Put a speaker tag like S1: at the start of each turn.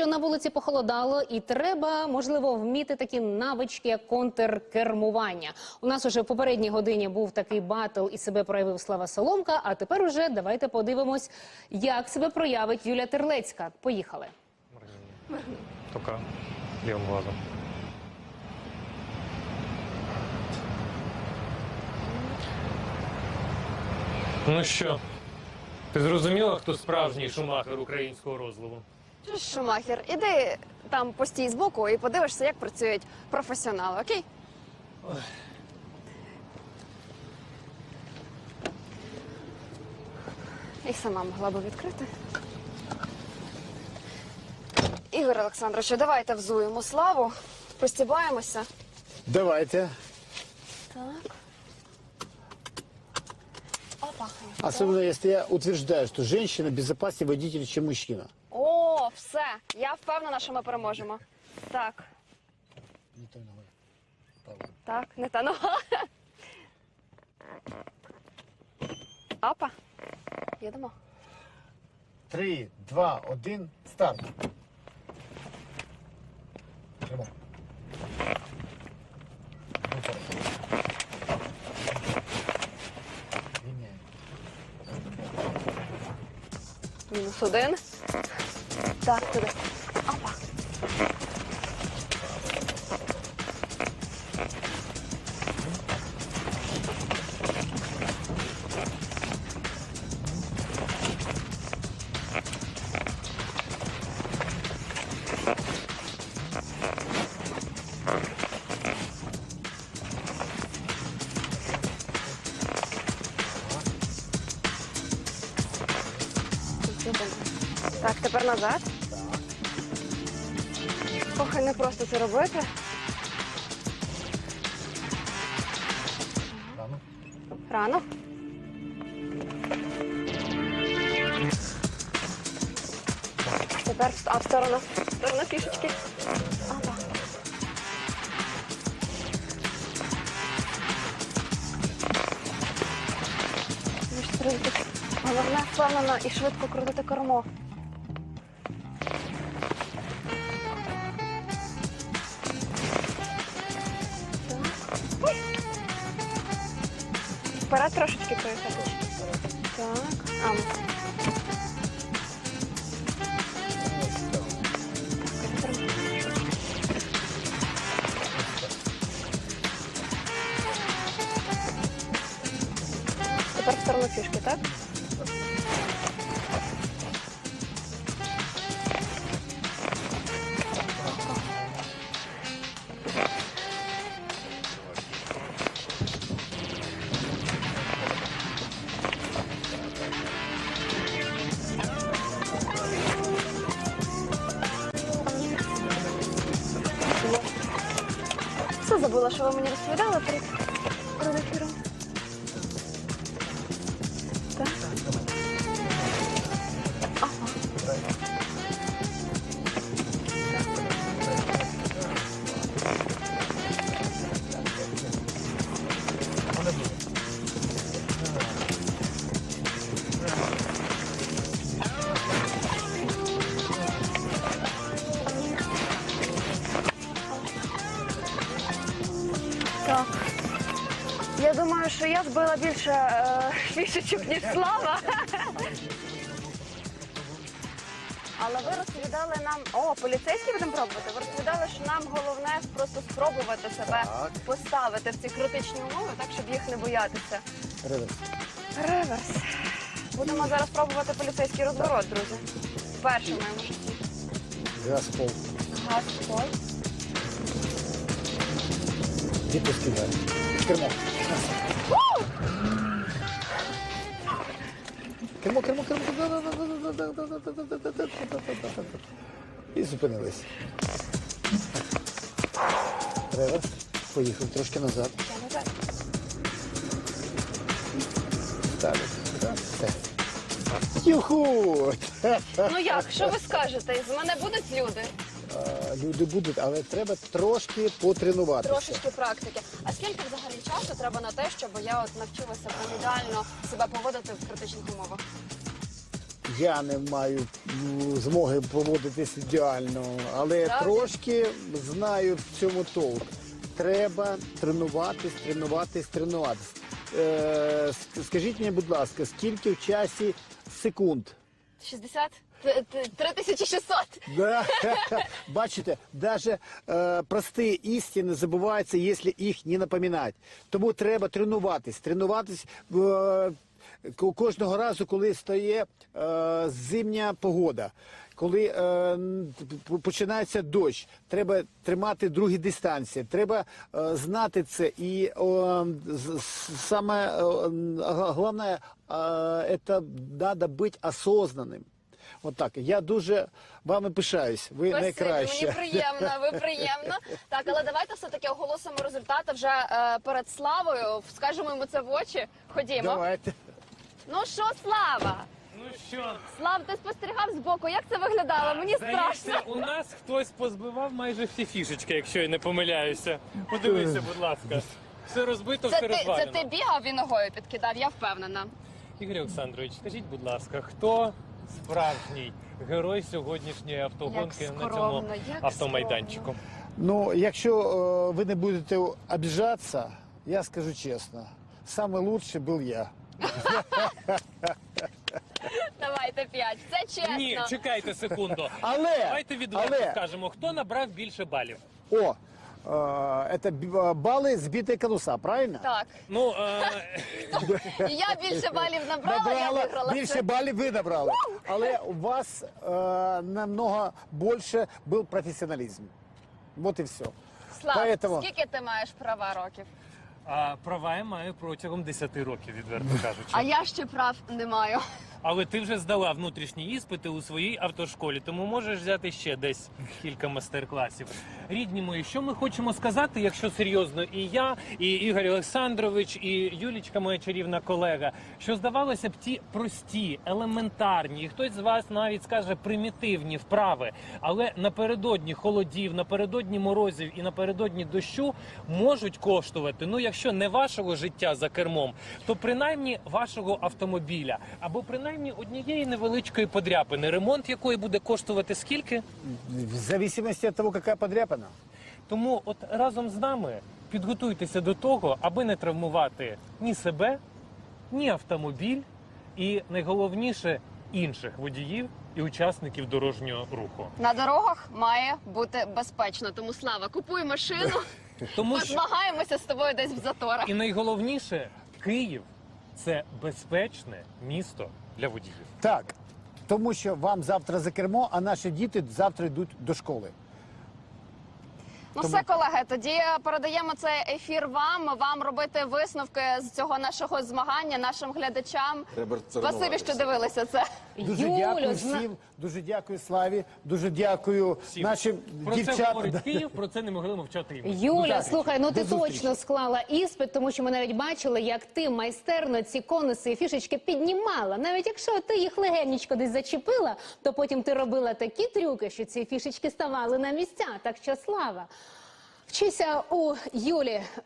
S1: що на вулиці похолодало, і треба, можливо, вміти такі навички, як контркермування. У нас уже в попередній годині був такий батл і себе проявив Слава Соломка. А тепер уже давайте подивимось, як себе проявить Юля Терлецька. Поїхали.
S2: Только левым глазом. Ну що, ти зрозуміла, хто справжній шумахер українського розливу?
S3: Що Шумахер, іди там постій збоку і подивишся, як працюють професіонали, окей? І сама могла би відкрити. Ігор Олександрович, давайте взуємо славу, постібаємося.
S4: Давайте.
S3: Так. Опа.
S4: Особенно если я утверждаю, что женщина безопаснее водитель, чем мужчина.
S3: Все. Я впевнена, що ми переможемо. Так,
S4: Не той ногой. Правой.
S3: так, не та нога. Опа. Їдемо.
S4: Три, два, один, старт. Рівняй.
S3: Мінус один. Так, туди. Опа. Так, тепер назад. Ох, і не просто це робити.
S4: Рано.
S3: Рано. Тепер а, в сторону. В сторону стрибайте. Головне впевнено і швидко крутити кермо. Вперед трошечки проїхати. Так. А. Тепер в сторону фішки, так? Забула, що ви мені розповідали перед, перед ефіром. Думаю, що я збила більше е, фішечок, ніж слава. Але ви розповідали нам. О, поліцейські будемо пробувати. Ви розповідали, що нам головне просто спробувати себе
S4: Так.
S3: поставити в ці критичні умови, так щоб їх не боятися.
S4: Реверс.
S3: Реверс. Будемо зараз пробувати поліцейський розворот, друзі. Моєму житті.
S4: Газ в пол.
S3: Газ в пол.
S4: Відпуск кидає. Кермо. Кермо, кермо, кермо. І зупинились. Реверс. Поїхав трошки назад. Все. Юху!
S3: Ну як, що ви скажете? З мене будуть люди?
S4: Люди будуть, але треба трошки потренуватися.
S3: Трошечки практики. А скільки взагалі часу треба на те, щоб я от навчилася ідеально себе поводити в критичних умовах?
S4: я не маю змоги поводитись ідеально, але
S3: Справді?
S4: трошки знаю в цьому толк. Треба тренуватись, тренуватись, тренуватись. Е, скажіть мені, будь ласка, скільки в часі секунд?
S3: 60? Т- т- 3600.
S4: Да. Бачите, даже е, прості істини забуваються, якщо їх не напоминати. Тому треба тренуватись, тренуватись е, кожного разу, коли стає е, зимня погода. Коли е, починається дощ, треба тримати другі дистанції, треба е, знати це. І з- саме е, головне, е, це треба бути осознаним. Отак. Я дуже вами пишаюсь. Ви
S3: Спасибі,
S4: найкраще.
S3: Мені приємно, ви приємно. Так, але давайте все-таки оголосимо результати вже е, перед Славою. Скажемо йому це в очі. Ходімо.
S4: Давайте.
S3: Ну що, Слава?
S2: Ну що,
S3: Слав, ти спостерігав збоку. Як це виглядало? Мені
S2: здається,
S3: страшно.
S2: у нас хтось позбивав майже всі фішечки, якщо я не помиляюся. Подивися, будь ласка. Все розбито,
S3: Це
S2: все
S3: ти, це
S2: розвалено.
S3: ти бігав і ногою підкидав, я впевнена.
S2: Ігор Олександрович, скажіть, будь ласка, хто справжній герой сьогоднішньої автогонки
S3: Як
S2: на цьому
S3: скромно, як
S2: автомайданчику?
S4: Ну, якщо е, ви не будете обіжатися, я скажу чесно, самый лучший був я.
S3: Давайте п'ять. Це чесно.
S2: Ні, чекайте секунду.
S4: Але,
S2: Давайте відверто
S4: але,
S2: скажемо, хто набрав більше балів.
S4: о, е, это б- бали збитые конуса, правильно?
S3: Так.
S2: Ну, е,
S3: І я більше балів набрала, я
S4: Набрала
S3: виграла.
S4: більше
S3: це.
S4: балів ви набрали. Але у вас е, намного більше був професіоналізм. Вот і все.
S3: Слав,
S4: Поэтому-
S3: скільки ти маєш права років?
S2: А права я маю протягом 10 років, відверто кажучи.
S3: А я ще прав не маю.
S2: Але ти вже здала внутрішні іспити у своїй автошколі, тому можеш взяти ще десь кілька майстер-класів. Рідні мої, що ми хочемо сказати, якщо серйозно, і я, і Ігор Олександрович, і Юлічка, моя чарівна колега, що здавалося б ті прості, елементарні, і хтось з вас навіть скаже примітивні вправи, але напередодні холодів, напередодні морозів і напередодні дощу можуть коштувати. Ну, якщо не вашого життя за кермом, то принаймні вашого автомобіля або принаймні однієї невеличкої подряпини, ремонт якої буде коштувати скільки.
S4: В зависимости от того, какая подряпана.
S2: Тому, от разом з нами підготуйтеся до того, аби не травмувати ні себе, ні автомобіль, і найголовніше інших водіїв і учасників дорожнього руху.
S3: На дорогах має бути безпечно. Тому слава, купуй машину,
S2: Тому що
S3: позмагаємося з тобою десь в заторах.
S2: і найголовніше, Київ це безпечне місто для водіїв.
S4: Так, тому що вам завтра за кермо, а наші діти завтра йдуть до школи.
S3: Ну
S4: Тому-
S3: все, колеги, тоді передаємо цей ефір вам. Вам робити висновки з цього нашого змагання, нашим глядачам.
S5: Треба
S3: Спасибі, що дивилися це.
S4: Дуже
S1: Юлю,
S4: дякую всім, дуже дякую Славі, дуже дякую
S2: Всім.
S4: нашим
S2: Про це
S4: дівчатам.
S2: говорить Київ, про це не могли мовчати і ми.
S1: Юля,
S4: так.
S1: слухай, ну ти
S4: зустрічі.
S1: точно склала іспит, тому що ми навіть бачили, як ти майстерно ці конуси і фішечки піднімала. Навіть якщо ти їх легенечко десь зачепила, то потім ти робила такі трюки, що ці фішечки ставали на місця. Так що слава. Вчися у Юлі